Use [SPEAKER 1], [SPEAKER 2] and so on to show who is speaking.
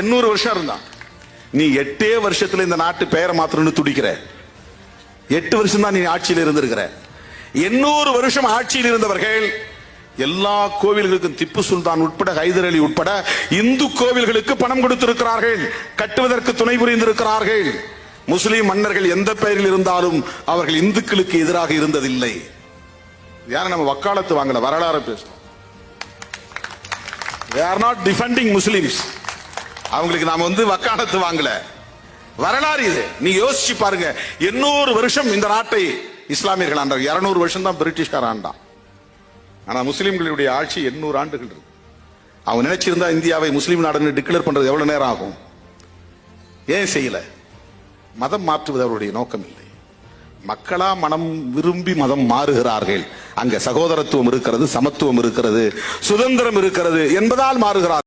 [SPEAKER 1] எண்ணூறு வருஷம் இருந்தான். நீ எட்டே வருஷத்துல இந்த நாட்டு பெயரை மாத்திரம்னு துடிக்கிற. எட்டு வருஷம் தான் நீ ஆட்சியில் இருந்திருக்கிற. எண்ணூறு வருஷம் ஆட்சியில் இருந்தவர்கள் எல்லா கோவில்களுக்கும் திப்பு சுல்தான் உட்பட ஹைதர் அலி உட்பட இந்து கோவில்களுக்கு பணம் கொடுத்திருக்கிறார்கள் கட்டுவதற்கு துணை புரிந்திருக்கிறார்கள். முஸ்லிம் மன்னர்கள் எந்த பெயரில் இருந்தாலும் அவர்கள் இந்துக்களுக்கு எதிராக இருந்ததில்லை. யார? நம்ம வக்காலத்து வாங்கல வரலாறு பேசுறோம் ஆர் நாட் டிஃபெண்டிங் முஸ்லிம்ஸ் அவங்களுக்கு நாம வந்து வக்காலத்து வாங்கல. வரலாறு இது. நீ யோசிச்சு பாருங்க. எண்ணூறு வருஷம் இந்த நாட்டை இஸ்லாமியர்கள் ஆண்டார் இருநூறு வருஷம் தான் பிரிட்டிஷ்கார ஆண்டான். ஆனா முஸ்லிம்களுடைய ஆட்சி எண்ணூறு ஆண்டுகள் இருக்கு. அவங்க நினைச்சிருந்தா இந்தியாவை முஸ்லீம் நாடுன்னு டிக்ளேர் பண்றது எவ்வளவு நேரம் ஆகும்? ஏன் செய்யல? மதம் மாற்றுவது அவருடைய நோக்கம் இல்லை. மக்களா மனம் விரும்பி மதம் மாறுகிறார்கள். அங்க சகோதரத்துவம் இருக்கிறது சமத்துவம் இருக்கிறது சுதந்திரம் இருக்கிறது என்பதால் மாறுகிறார்கள்.